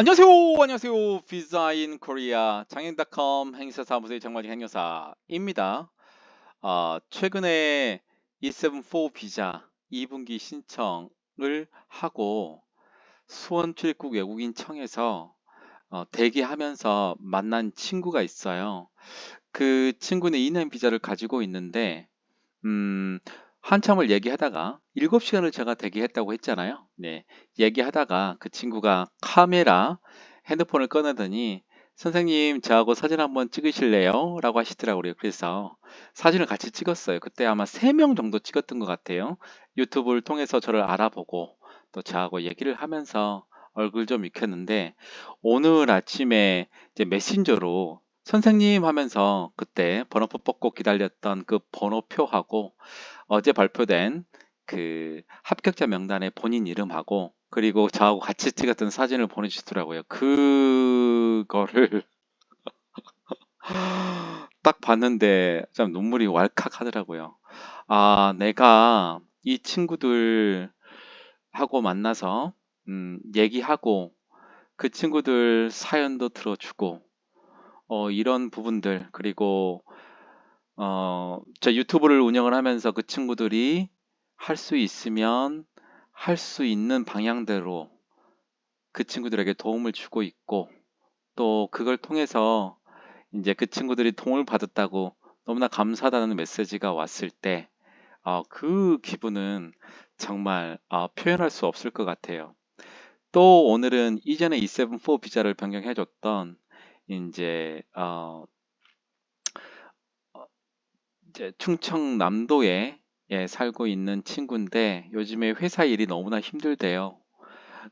안녕하세요. 안녕하세요. 비자인 코리아 장인닷컴 행사 사무소의 장마진 행여사입니다. 어, 최근에 E74 비자 2분기 신청을 하고 수원 출입국 외국인 청에서 어, 대기하면서 만난 친구가 있어요. 그 친구는 2년 비자를 가지고 있는데 음, 한참을 얘기하다가 7시간을 제가 대기했다고 했잖아요. 네. 얘기하다가 그 친구가 카메라 핸드폰을 꺼내더니 선생님 저하고 사진 한번 찍으실래요? 라고 하시더라고요. 그래서 사진을 같이 찍었어요. 그때 아마 3명 정도 찍었던 것 같아요. 유튜브를 통해서 저를 알아보고 또 저하고 얘기를 하면서 얼굴 좀 익혔는데 오늘 아침에 이제 메신저로 선생님 하면서 그때 번호표 뽑고 기다렸던 그 번호표하고 어제 발표된 그 합격자 명단에 본인 이름하고 그리고 저하고 같이 찍었던 사진을 보내주시더라고요. 그거를 딱 봤는데 좀 눈물이 왈칵 하더라고요. 아, 내가 이 친구들 하고 만나서 음, 얘기하고 그 친구들 사연도 들어주고 어, 이런 부분들 그리고 어, 저 유튜브를 운영을 하면서 그 친구들이 할 수 있으면 할 수 있는 방향대로 그 친구들에게 도움을 주고 있고 또 그걸 통해서 이제 그 친구들이 도움을 받았다고 너무나 감사하다는 메시지가 왔을 때, 어, 그 기분은 정말 어, 표현할 수 없을 것 같아요. 또 오늘은 이전에 E74 비자를 변경해줬던 이제 어, 충청남도에 예, 살고 있는 친구인데 요즘에 회사 일이 너무나 힘들대요.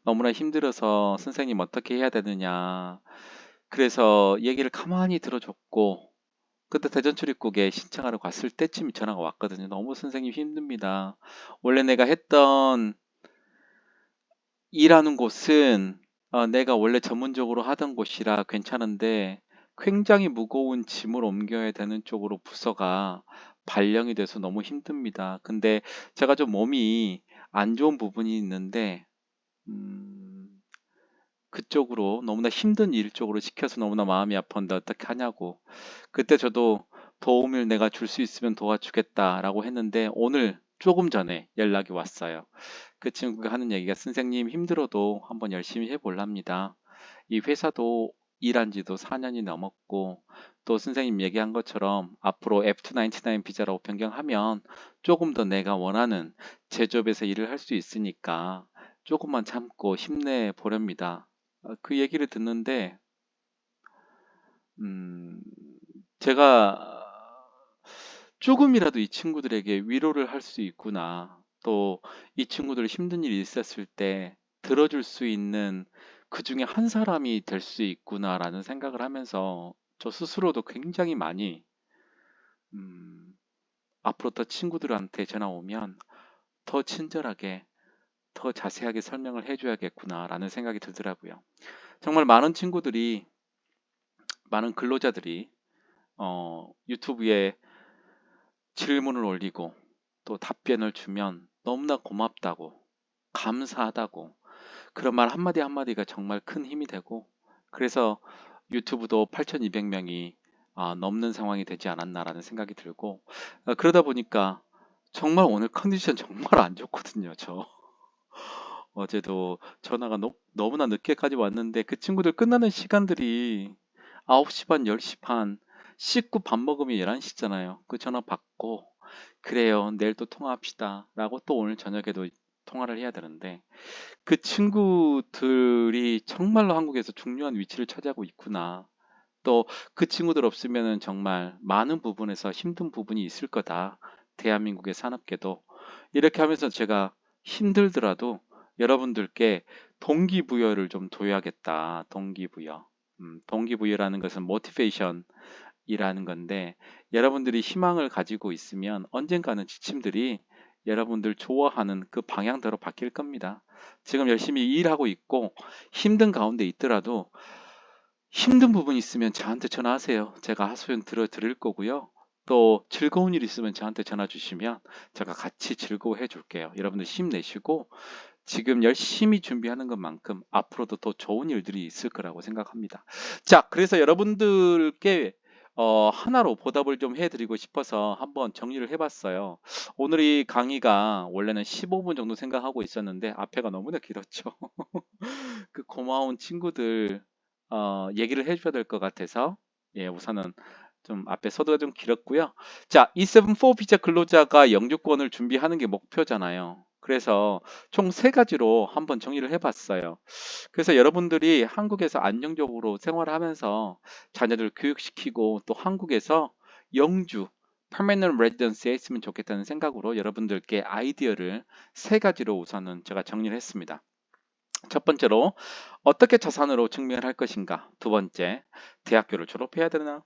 너무나 힘들어서 선생님 어떻게 해야 되느냐. 그래서 얘기를 가만히 들어줬고 그때 대전 출입국에 신청하러 갔을 때쯤 전화가 왔거든요. 너무 선생님 힘듭니다. 원래 내가 했던 일하는 곳은 어, 내가 원래 전문적으로 하던 곳이라 괜찮은데 굉장히 무거운 짐을 옮겨야 되는 쪽으로 부서가 발령이 돼서 너무 힘듭니다. 근데 제가 좀 몸이 안 좋은 부분이 있는데 음, 그쪽으로 너무나 힘든 일 쪽으로 시켜서 너무나 마음이 아픈데 어떻게 하냐고 그때 저도 도움을 내가 줄 수 있으면 도와주겠다라고 했는데 오늘 조금 전에 연락이 왔어요. 그 친구가 하는 얘기가 선생님 힘들어도 한번 열심히 해볼랍니다. 이 회사도 일한 지도 4년이 넘었고 또 선생님 얘기한 것처럼 앞으로 F299 비자라고 변경하면 조금 더 내가 원하는 제조업에서 일을 할 수 있으니까 조금만 참고 힘내 보렵니다. 어, 그 얘기를 듣는데 음, 제가 조금이라도 이 친구들에게 위로를 할 수 있구나. 또 이 친구들 힘든 일이 있었을 때 들어줄 수 있는 그 중에 한 사람이 될 수 있구나라는 생각을 하면서 저 스스로도 굉장히 많이 음, 앞으로 더 친구들한테 전화 오면 더 친절하게 더 자세하게 설명을 해줘야겠구나라는 생각이 들더라고요. 정말 많은 친구들이 많은 근로자들이 어, 유튜브에 질문을 올리고 또 답변을 주면 너무나 고맙다고 감사하다고 그런 말 한마디 한마디가 정말 큰 힘이 되고 그래서 유튜브도 8,200명이 아, 넘는 상황이 되지 않았나라는 생각이 들고 아, 그러다 보니까 정말 오늘 컨디션 정말 안 좋거든요. 저 어제도 전화가 너, 너무나 늦게까지 왔는데 그 친구들 끝나는 시간들이 9시 반, 10시 반 씻고 밥 먹으면 11시잖아요. 그 전화 받고 그래요. 내일 또 통화합시다. 라고 또 오늘 저녁에도 통화를 해야 되는데 그 친구들이 정말로 한국에서 중요한 위치를 차지하고 있구나. 또 그 친구들 없으면 정말 많은 부분에서 힘든 부분이 있을 거다. 대한민국의 산업계도. 이렇게 하면서 제가 힘들더라도 여러분들께 동기부여를 좀 둬야겠다. 동기부여. 음, 동기부여라는 것은 모티베이션이라는 건데 여러분들이 희망을 가지고 있으면 언젠가는 지침들이 여러분들 좋아하는 그 방향대로 바뀔 겁니다. 지금 열심히 일하고 있고 힘든 가운데 있더라도 힘든 부분이 있으면 저한테 전화하세요. 제가 하소연 들어 드릴 거고요. 또 즐거운 일 있으면 저한테 전화 주시면 제가 같이 즐거워해 줄게요. 여러분들 힘내시고 지금 열심히 준비하는 것만큼 앞으로도 더 좋은 일들이 있을 거라고 생각합니다. 자, 그래서 여러분들께 어, 하나로 보답을 좀 해드리고 싶어서 한번 정리를 해봤어요. 오늘 이 강의가 원래는 15분 정도 생각하고 있었는데 앞에가 너무나 길었죠. 그 고마운 친구들 어, 얘기를 해줘야 될 것 같아서 예, 우선은 좀 앞에 서두가 좀 길었고요. 자, E74 비자 근로자가 영주권을 준비하는 게 목표잖아요. 그래서 총 세 가지로 한번 정리를 해봤어요. 그래서 여러분들이 한국에서 안정적으로 생활하면서 자녀들 교육시키고 또 한국에서 영주, permanent residency에 있으면 좋겠다는 생각으로 여러분들께 아이디어를 세 가지로 우선은 제가 정리를 했습니다. 첫 번째로 어떻게 자산으로 증명을 할 것인가? 두 번째, 대학교를 졸업해야 되나?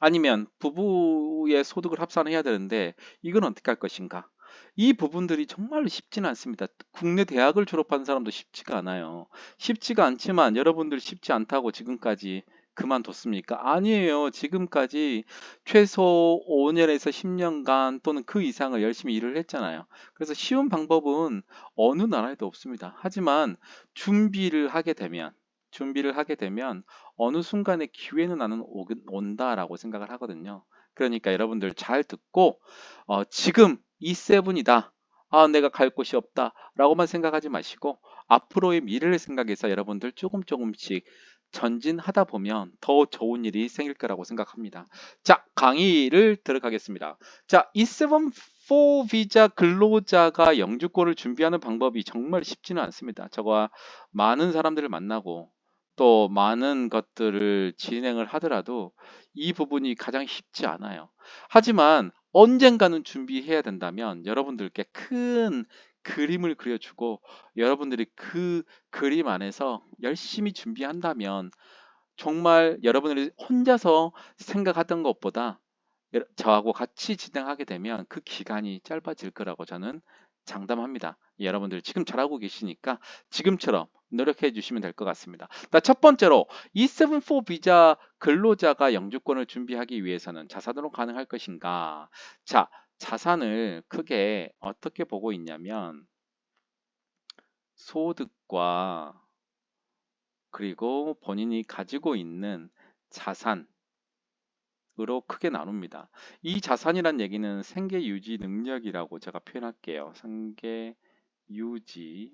아니면 부부의 소득을 합산해야 되는데 이건 어떻게 할 것인가? 이 부분들이 정말로 쉽지는 않습니다. 국내 대학을 졸업한 사람도 쉽지가 않아요. 쉽지가 않지만 여러분들 쉽지 않다고 지금까지 그만뒀습니까? 아니에요. 지금까지 최소 5년에서 10년간 또는 그 이상을 열심히 일을 했잖아요. 그래서 쉬운 방법은 어느 나라에도 없습니다. 하지만 준비를 하게 되면 준비를 하게 되면 어느 순간에 기회는 나는 오- 온다라고 생각을 하거든요. 그러니까 여러분들 잘 듣고 어, 지금 E7이다. 아, 내가 갈 곳이 없다. 라고만 생각하지 마시고 앞으로의 미래를 생각해서 여러분들 조금 조금씩 전진하다 보면 더 좋은 일이 생길 거라고 생각합니다. 자, 강의를 들어가겠습니다. 자, E7-4 비자 근로자가 영주권을 준비하는 방법이 정말 쉽지는 않습니다. 저와 많은 사람들을 만나고 또 많은 것들을 진행을 하더라도 이 부분이 가장 쉽지 않아요. 하지만 언젠가는 준비해야 된다면 여러분들께 큰 그림을 그려주고 여러분들이 그 그림 안에서 열심히 준비한다면 정말 여러분들이 혼자서 생각하던 것보다 저하고 같이 진행하게 되면 그 기간이 짧아질 거라고 저는 장담합니다. 여러분들 지금 잘하고 계시니까 지금처럼 노력해 주시면 될 것 같습니다. 자, 첫 번째로 E74 비자 근로자가 영주권을 준비하기 위해서는 자산으로 가능할 것인가? 자, 자산을 크게 어떻게 보고 있냐면 소득과 그리고 본인이 가지고 있는 자산 으로 크게 나눕니다. 이 자산이란 얘기는 생계 유지 능력이라고 제가 표현할게요. 생계 유지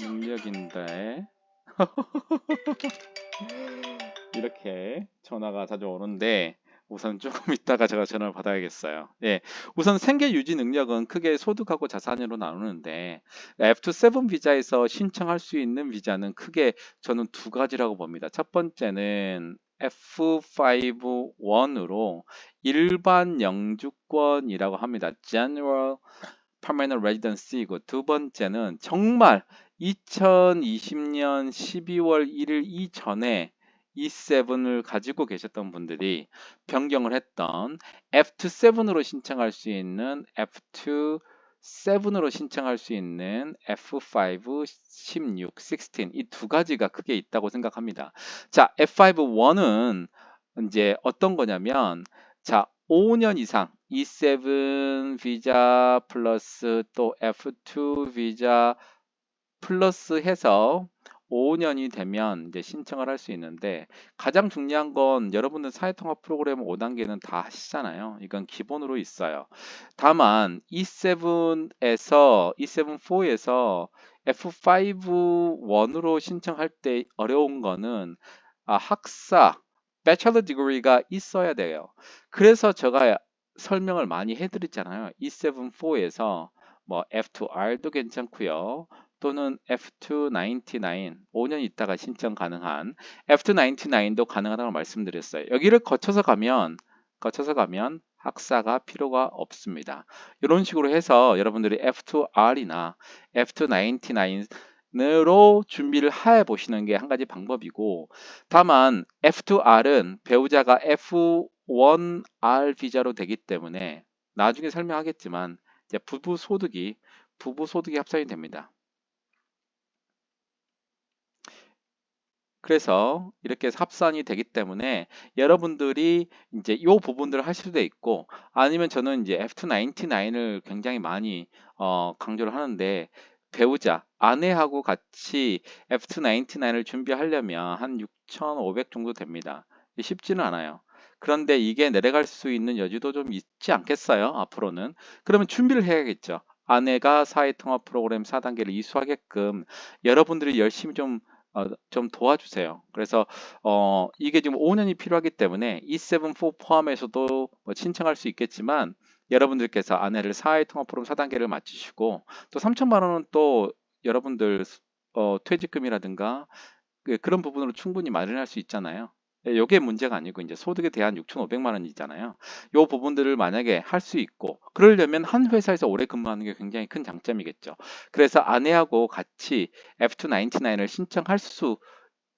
능력인데 이렇게 전화가 자주 오는데 우선 조금 있다가 제가 전화를 받아야겠어요. 예, 우선 생계 유지 능력은 크게 소득하고 자산으로 나누는데 F7 비자에서 신청할 수 있는 비자는 크게 저는 두 가지라고 봅니다. 첫 번째는 F51으로 일반 영주권이라고 합니다. General Permanent Residency이고 두 번째는 정말 2020년 12월 1일 이전에 E7을 가지고 계셨던 분들이 변경을 했던 F7으로 신청할 수 있는 F2 7으로 신청할 수 있는 F5, 16, 16 이 두 가지가 크게 있다고 생각합니다. 자, F5-1은 이제 어떤 거냐면 자, 5년 이상 E7 비자 플러스 또 F2 비자 플러스 해서 5년이 되면 이제 신청을 할 수 있는데 가장 중요한 건 여러분들 사회통합 프로그램 5단계는 다 하시잖아요. 이건 기본으로 있어요. 다만 E7에서 E7-4에서 F5-1으로 신청할 때 어려운 거는 아, 학사, bachelor degree가 있어야 돼요. 그래서 제가 설명을 많이 해드렸잖아요. E7-4에서 뭐 F2R도 괜찮고요. 또는 F299 5년 있다가 신청 가능한 F299도 가능하다고 말씀드렸어요. 여기를 거쳐서 가면 거쳐서 가면 학사가 필요가 없습니다. 이런 식으로 해서 여러분들이 F2R이나 F299 으로 준비를 해 보시는 게 한 가지 방법이고 다만 F2R은 배우자가 F1R 비자로 되기 때문에 나중에 설명하겠지만 부부 소득이 부부 소득이 합산이 됩니다. 그래서 이렇게 합산이 되기 때문에 여러분들이 이제 이 부분들을 하실 수도 있고 아니면 저는 이제 F299을 굉장히 많이 어, 강조를 하는데 배우자, 아내하고 같이 F299을 준비하려면 한 6,500 정도 됩니다. 쉽지는 않아요. 그런데 이게 내려갈 수 있는 여지도 좀 있지 않겠어요? 앞으로는. 그러면 준비를 해야겠죠. 아내가 사회통합 프로그램 4단계를 이수하게끔 여러분들이 열심히 좀, 어, 좀 도와주세요. 그래서 어, 이게 지금 5년이 필요하기 때문에 E74 포함해서도 뭐 신청할 수 있겠지만 여러분들께서 아내를 사회 통합 프로그램 4단계를 마치시고 또 3천만 원은 또 여러분들 어, 퇴직금이라든가 그, 그런 부분으로 충분히 마련할 수 있잖아요. 이게 문제가 아니고 이제 소득에 대한 6,500만 원이잖아요. 이 부분들을 만약에 할 수 있고 그러려면 한 회사에서 오래 근무하는 게 굉장히 큰 장점이겠죠. 그래서 아내하고 같이 F299을 신청할 수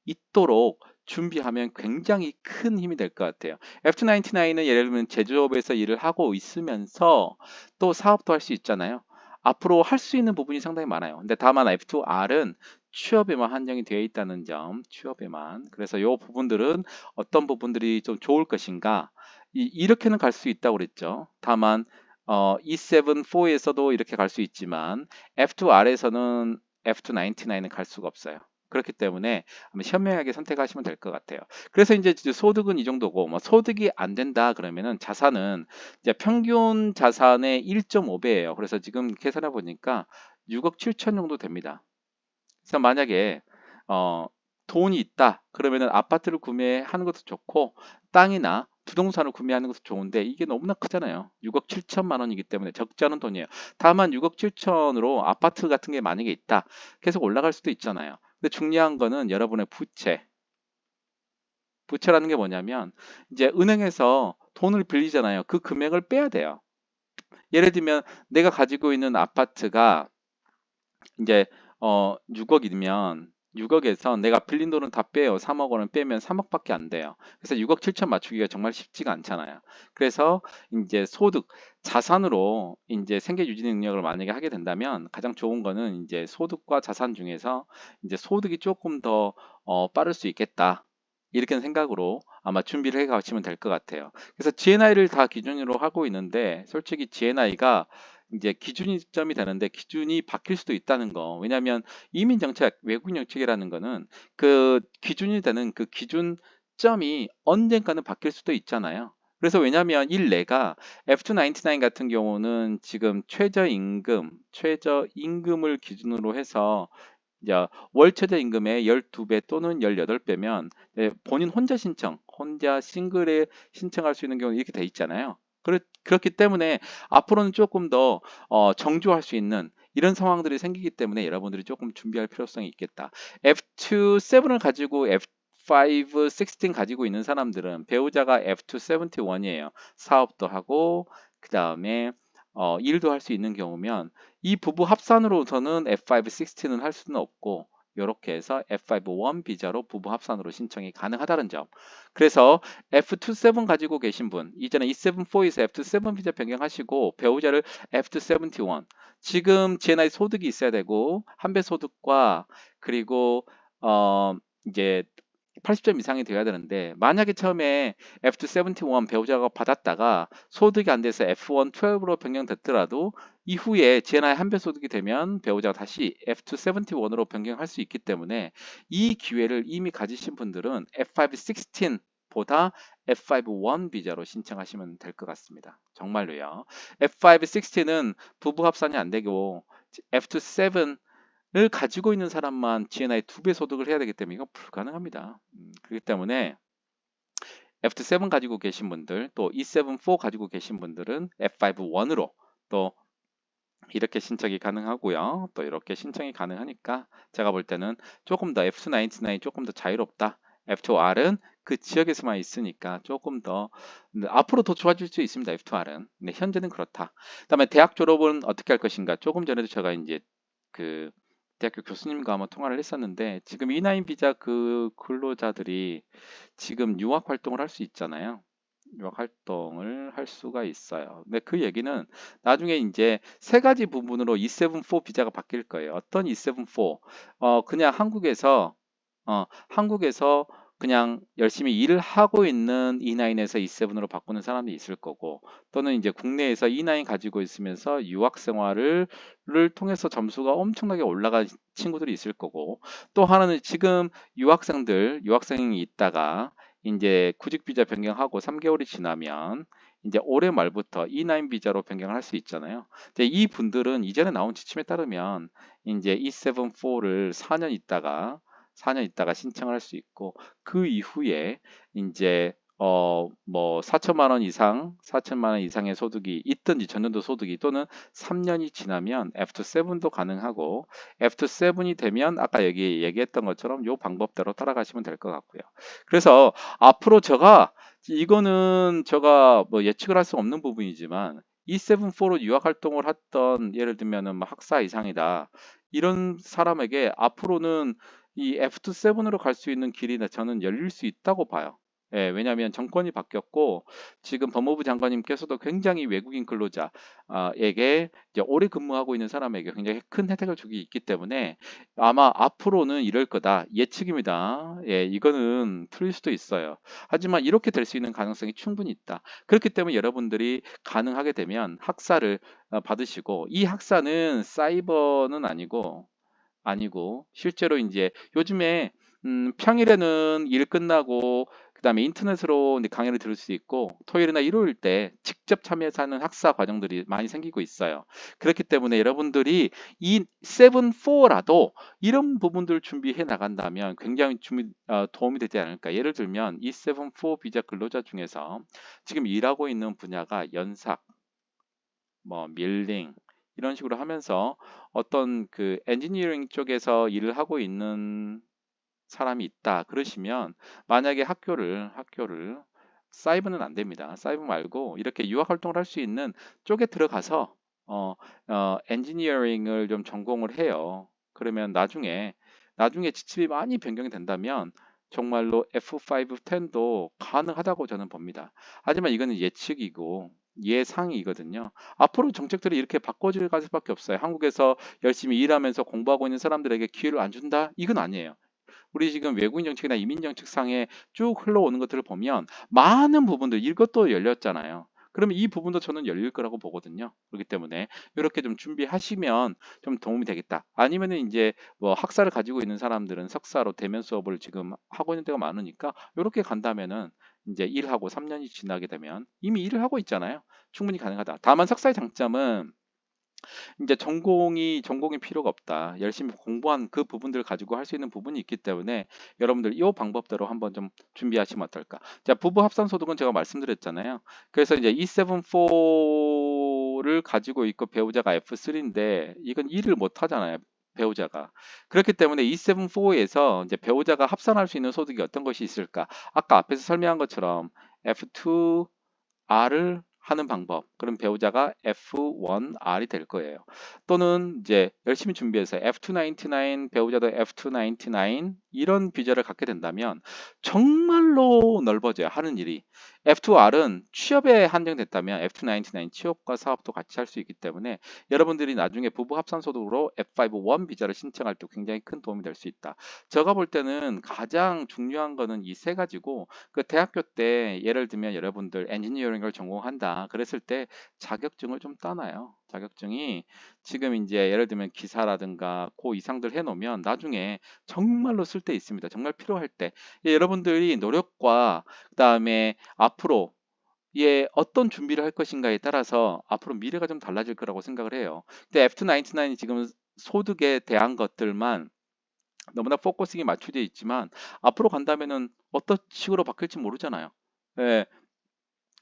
있도록 준비하면 굉장히 큰 힘이 될 것 같아요. F299는 예를 들면 제조업에서 일을 하고 있으면서 또 사업도 할 수 있잖아요. 앞으로 할 수 있는 부분이 상당히 많아요. 근데 다만 F2R은 취업에만 한정이 되어 있다는 점, 취업에만. 그래서 이 부분들은 어떤 부분들이 좀 좋을 것인가? 이, 렇게는 갈 수 있다고 그랬죠. 다만 어, E74에서도 이렇게 갈 수 있지만 F2R에서는 F299은 갈 수가 없어요. 그렇기 때문에 현명하게 선택하시면 될 것 같아요. 그래서 이제 소득은 이 정도고 뭐 소득이 안 된다 그러면은 자산은 이제 평균 자산의 1.5배예요. 그래서 지금 계산해 보니까 6억 7천 정도 됩니다. 그래서 만약에 어, 돈이 있다 그러면은 아파트를 구매하는 것도 좋고 땅이나 부동산을 구매하는 것도 좋은데 이게 너무나 크잖아요. 6억 7천만 원이기 때문에 적지 않은 돈이에요. 다만 6억 7천으로 아파트 같은 게 만약에 있다. 계속 올라갈 수도 있잖아요. 근데 중요한 거는 여러분의 부채. 부채라는 게 뭐냐면 이제 은행에서 돈을 빌리잖아요. 그 금액을 빼야 돼요. 예를 들면 내가 가지고 있는 아파트가 이제 어 6억이면 6억에서 내가 빌린 돈은 다 빼요. 3억 원은 빼면 3억밖에 안 돼요. 그래서 6억 7천 맞추기가 정말 쉽지가 않잖아요. 그래서 이제 소득, 자산으로 이제 생계 유지 능력을 만약에 하게 된다면 가장 좋은 거는 이제 소득과 자산 중에서 이제 소득이 조금 더 어, 빠를 수 있겠다. 이렇게 생각으로 아마 준비를 해 가시면 될 것 같아요. 그래서 GNI를 다 기준으로 하고 있는데 솔직히 GNI가 이제 기준이 점이 되는데 기준이 바뀔 수도 있다는 거. 왜냐하면 이민 정책, 외국 정책이라는 거는 그 기준이 되는 그 기준점이 언젠가는 바뀔 수도 있잖아요. 그래서 왜냐하면 일내가 F299 같은 경우는 지금 최저임금, 최저임금을 기준으로 해서 월 최저임금의 12배 또는 18배면 본인 혼자 신청, 혼자 싱글에 신청할 수 있는 경우 이렇게 돼 있잖아요. 그렇, 기 때문에 앞으로는 조금 더 어, 정주할 수 있는 이런 상황들이 생기기 때문에 여러분들이 조금 준비할 필요성이 있겠다. F2 7을 가지고 F5 16 가지고 있는 사람들은 배우자가 F2 71이에요. 사업도 하고 그 다음에 어, 일도 할 수 있는 경우면 이 부부 합산으로서는 F5 16은 할 수는 없고 이렇게 해서 F5-1 비자로 부부 합산으로 신청이 가능하다는 점. 그래서 F27 가지고 계신 분, 이전에 E74에서 F27 비자 변경하시고 배우자를 F271. 지금 GNI 소득이 있어야 되고 한배 소득과 그리고 어 이제 80점 이상이 되어야 되는데 만약에 처음에 F271 배우자가 받았다가 소득이 안 돼서 F1 12로 변경됐더라도 이후에 GNI 한배 소득이 되면 배우자가 다시 F271으로 변경할 수 있기 때문에 이 기회를 이미 가지신 분들은 F516 보다 F5-1 비자로 신청하시면 될 것 같습니다. 정말로요. F5-16은 부부 합산이 안 되고 F2-7 을 가지고 있는 사람만 GNI 두 배 소득을 해야 되기 때문에 이건 불가능합니다. 음, 그렇기 때문에 F7 가지고 계신 분들 또 E74 가지고 계신 분들은 F51으로 또 이렇게 신청이 가능하고요. 또 이렇게 신청이 가능하니까 제가 볼 때는 조금 더 F299 조금 더 자유롭다. F2R은 그 지역에서만 있으니까 조금 더 앞으로 더 좋아질 수 있습니다. F2R은. 네, 현재는 그렇다. 그다음에 대학 졸업은 어떻게 할 것인가? 조금 전에도 제가 이제 그 대학교 교수님과 한번 통화를 했었는데 지금 E9 비자 그 근로자들이 지금 유학 활동을 할 수 있잖아요. 유학 활동을 할 수가 있어요. 근데 그 얘기는 나중에 이제 세 가지 부분으로 E74 비자가 바뀔 거예요. 어떤 E74? 어 그냥 한국에서 어 한국에서 그냥 열심히 일을 하고 있는 E9에서 E7으로 바꾸는 사람이 있을 거고 또는 이제 국내에서 E9 가지고 있으면서 유학 생활을 를 통해서 점수가 엄청나게 올라간 친구들이 있을 거고 또 하나는 지금 유학생들 유학생이 있다가 이제 구직 비자 변경하고 3개월이 지나면 이제 올해 말부터 E9 비자로 변경을 할 수 있잖아요. 근데 이 분들은 이전에 나온 지침에 따르면 이제 E74를 4년 있다가 4년 있다가 신청을 할 수 있고 그 이후에 이제 어 뭐 4천만 원 이상, 4천만 원 이상의 소득이 있든지 전년도 소득이 또는 3년이 지나면 F7도 가능하고 F7이 되면 아까 여기 얘기했던 것처럼 요 방법대로 따라가시면 될 것 같고요. 그래서 앞으로 제가 이거는 제가 뭐 예측을 할 수 없는 부분이지만 E74로 유학 활동을 했던 예를 들면은 뭐 학사 이상이다. 이런 사람에게 앞으로는 이 F27으로 갈 수 있는 길이 저는 열릴 수 있다고 봐요. 예, 왜냐하면 정권이 바뀌었고 지금 법무부 장관님께서도 굉장히 외국인 근로자에게 오래 근무하고 있는 사람에게 굉장히 큰 혜택을 주기 있기 때문에 아마 앞으로는 이럴 거다 예측입니다. 예, 이거는 틀릴 수도 있어요. 하지만 이렇게 될 수 있는 가능성이 충분히 있다. 그렇기 때문에 여러분들이 가능하게 되면 학사를 어, 받으시고 이 학사는 사이버는 아니고 아니고 실제로 이제 요즘에 음, 평일에는 일 끝나고 그다음에 인터넷으로 강의를 들을 수 있고 토요일이나 일요일 때 직접 참여해서 하는 학사 과정들이 많이 생기고 있어요. 그렇기 때문에 여러분들이 이 7-4라도 이런 부분들 준비해 나간다면 굉장히 준비, 어, 도움이 되지 않을까. 예를 들면 이 7-4 비자 근로자 중에서 지금 일하고 있는 분야가 연삭, 뭐 밀링, 이런 식으로 하면서 어떤 그 엔지니어링 쪽에서 일을 하고 있는 사람이 있다 그러시면 만약에 학교를 학교를 사이버는 안 됩니다. 사이버 말고 이렇게 유학 활동을 할 수 있는 쪽에 들어가서 어, 어, 엔지니어링을 좀 전공을 해요. 그러면 나중에 나중에 지침이 많이 변경이 된다면 정말로 F5, 10도 가능하다고 저는 봅니다. 하지만 이거는 예측이고 예상이거든요. 앞으로 정책들이 이렇게 바꿔질 수밖에 없어요. 한국에서 열심히 일하면서 공부하고 있는 사람들에게 기회를 안 준다? 이건 아니에요. 우리 지금 외국인 정책이나 이민 정책상에 쭉 흘러오는 것들을 보면 많은 부분들 이것도 열렸잖아요. 그러면 이 부분도 저는 열릴 거라고 보거든요. 그렇기 때문에 이렇게 좀 준비하시면 좀 도움이 되겠다. 아니면은 이제 뭐 학사를 가지고 있는 사람들은 석사로 대면 수업을 지금 하고 있는 데가 많으니까 이렇게 간다면은 이제 일하고 3년이 지나게 되면 이미 일을 하고 있잖아요. 충분히 가능하다. 다만 석사의 장점은 이제 전공이 전공이 필요가 없다. 열심히 공부한 그 부분들을 가지고 할 수 있는 부분이 있기 때문에 여러분들 이 방법대로 한번 좀 준비하시면 어떨까? 자, 부부 합산 소득은 제가 말씀드렸잖아요. 그래서 이제 E74를 가지고 있고 배우자가 F3인데 이건 일을 못 하잖아요. 배우자가. 그렇기 때문에 E74에서 이제 배우자가 합산할 수 있는 소득이 어떤 것이 있을까? 아까 앞에서 설명한 것처럼 F2R을 하는 방법. 그럼 배우자가 F1R이 될 거예요. 또는 이제 열심히 준비해서 F299 배우자도 F299 이런 비자를 갖게 된다면 정말로 넓어져요. 하는 일이. F2R은 취업에 한정됐다면 F299 취업과 사업도 같이 할 수 있기 때문에 여러분들이 나중에 부부 합산 소득으로 F51 비자를 신청할 때 굉장히 큰 도움이 될 수 있다. 제가 볼 때는 가장 중요한 거는 이 세 가지고 그 대학교 때 예를 들면 여러분들 엔지니어링을 전공한다. 그랬을 때 자격증을 좀 따놔요. 자격증이 지금 이제 예를 들면 기사라든가 고 이상들 해놓으면 나중에 정말로 쓸 때 있습니다. 정말 필요할 때 예, 여러분들이 노력과 그 다음에 앞으로 예, 어떤 준비를 할 것인가에 따라서 앞으로 미래가 좀 달라질 거라고 생각을 해요. 근데 F299이 지금 소득에 대한 것들만 너무나 포커싱이 맞춰져 있지만 앞으로 간다면은 어떤 식으로 바뀔지 모르잖아요. 예,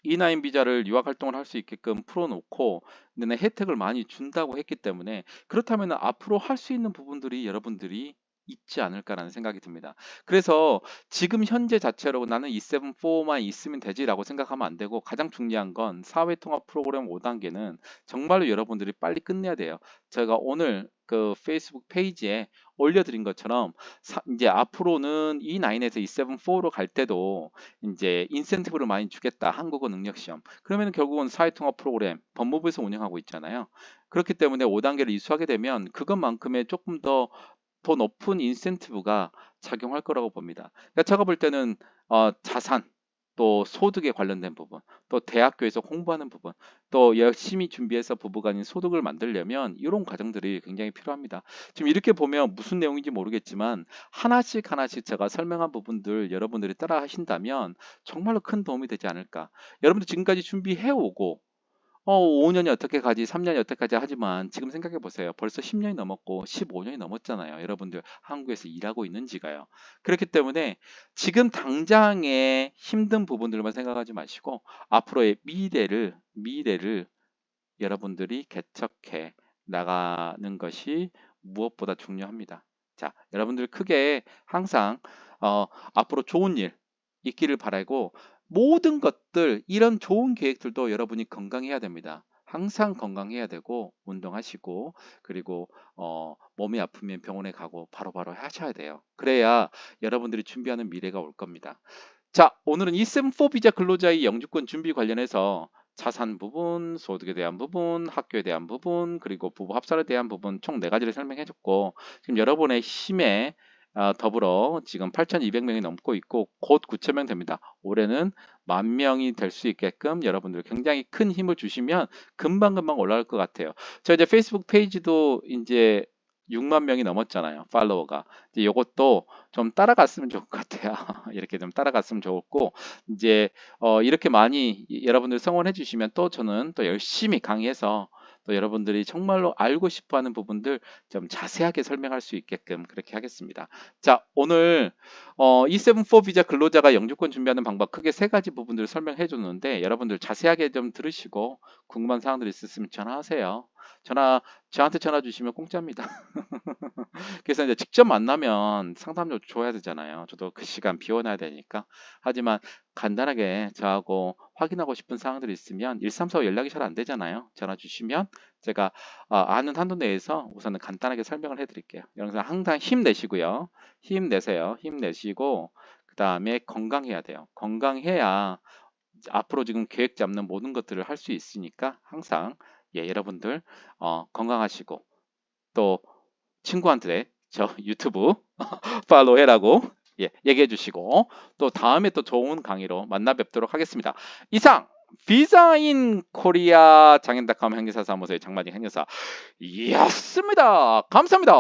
E9 비자를 유학 활동을 할 수 있게끔 풀어놓고 내 혜택을 많이 준다고 했기 때문에 그렇다면 앞으로 할 수 있는 부분들이 여러분들이 있지 않을까라는 생각이 듭니다. 그래서 지금 현재 자체로 나는 E74만 있으면 되지라고 생각하면 안 되고 가장 중요한 건 사회통합 프로그램 5단계는 정말로 여러분들이 빨리 끝내야 돼요. 제가 오늘 그 페이스북 페이지에 올려드린 것처럼 사, 이제 앞으로는 E9에서 E74로 갈 때도 이제 인센티브를 많이 주겠다. 한국어 능력 시험. 그러면 결국은 사회통합 프로그램 법무부에서 운영하고 있잖아요. 그렇기 때문에 5단계를 이수하게 되면 그것만큼의 조금 더더 높은 인센티브가 작용할 거라고 봅니다. 그러니까 제가 볼 때는 어, 자산 또 소득에 관련된 부분, 또 대학교에서 공부하는 부분, 또 열심히 준비해서 부부간인 소득을 만들려면 이런 과정들이 굉장히 필요합니다. 지금 이렇게 보면 무슨 내용인지 모르겠지만 하나씩 하나씩 제가 설명한 부분들 여러분들이 따라 하신다면 정말로 큰 도움이 되지 않을까. 여러분들 지금까지 준비해 오고 어, 5년이 어떻게 가지, 3년이 어떻게 가지 하지만 지금 생각해 보세요. 벌써 10년이 넘었고 15년이 넘었잖아요. 여러분들 한국에서 일하고 있는 지가요. 그렇기 때문에 지금 당장의 힘든 부분들만 생각하지 마시고 앞으로의 미래를 미래를 여러분들이 개척해 나가는 것이 무엇보다 중요합니다. 자, 여러분들 크게 항상 어, 앞으로 좋은 일 있기를 바라고 모든 것들 이런 좋은 계획들도 여러분이 건강해야 됩니다. 항상 건강해야 되고 운동하시고 그리고 어, 몸이 아프면 병원에 가고 바로바로 하셔야 돼요. 그래야 여러분들이 준비하는 미래가 올 겁니다. 자, 오늘은 E74 비자 근로자의 영주권 준비 관련해서 자산 부분, 소득에 대한 부분, 학교에 대한 부분, 그리고 부부 합산에 대한 부분 총 네 가지를 설명해 줬고 지금 여러분의 힘에 어, 더불어 지금 8,200명이 넘고 있고 곧 9,000명 됩니다. 올해는 만 명이 될 수 있게끔 여러분들 굉장히 큰 힘을 주시면 금방금방 올라갈 것 같아요. 저 이제 페이스북 페이지도 이제 6만 명이 넘었잖아요. 팔로워가. 이제 이것도 좀 따라갔으면 좋을 것 같아요. 이렇게 좀 따라갔으면 좋고 이제 어 이렇게 많이 여러분들 성원해 주시면 또 저는 또 열심히 강의해서 또 여러분들이 정말로 알고 싶어 하는 부분들 좀 자세하게 설명할 수 있게끔 그렇게 하겠습니다. 자, 오늘 어, E74 비자 근로자가 영주권 준비하는 방법 크게 세 가지 부분들을 설명해 줬는데 여러분들 자세하게 좀 들으시고 궁금한 사항들 있으시면 전화하세요. 전화 저한테 전화 주시면 공짜입니다. 그래서 이제 직접 만나면 상담료 줘야 되잖아요. 저도 그 시간 비워놔야 되니까. 하지만 간단하게 저하고 확인하고 싶은 사항들이 있으면 1345 연락이 잘 안 되잖아요. 전화 주시면 제가 어, 아는 한도 내에서 우선은 간단하게 설명을 해드릴게요. 여러분 항상 힘내시고요. 힘내세요. 힘내시고 그 다음에 건강해야 돼요. 건강해야 앞으로 지금 계획 잡는 모든 것들을 할 수 있으니까 항상 예, 여러분들 어, 건강하시고 또 친구한테 저 유튜브 팔로우 해라고 예, 얘기해 주시고 또 다음에 또 좋은 강의로 만나 뵙도록 하겠습니다. 이상 비자인 코리아 장인닷컴 행사사무소의 장마진 행사 였습니다. 감사합니다.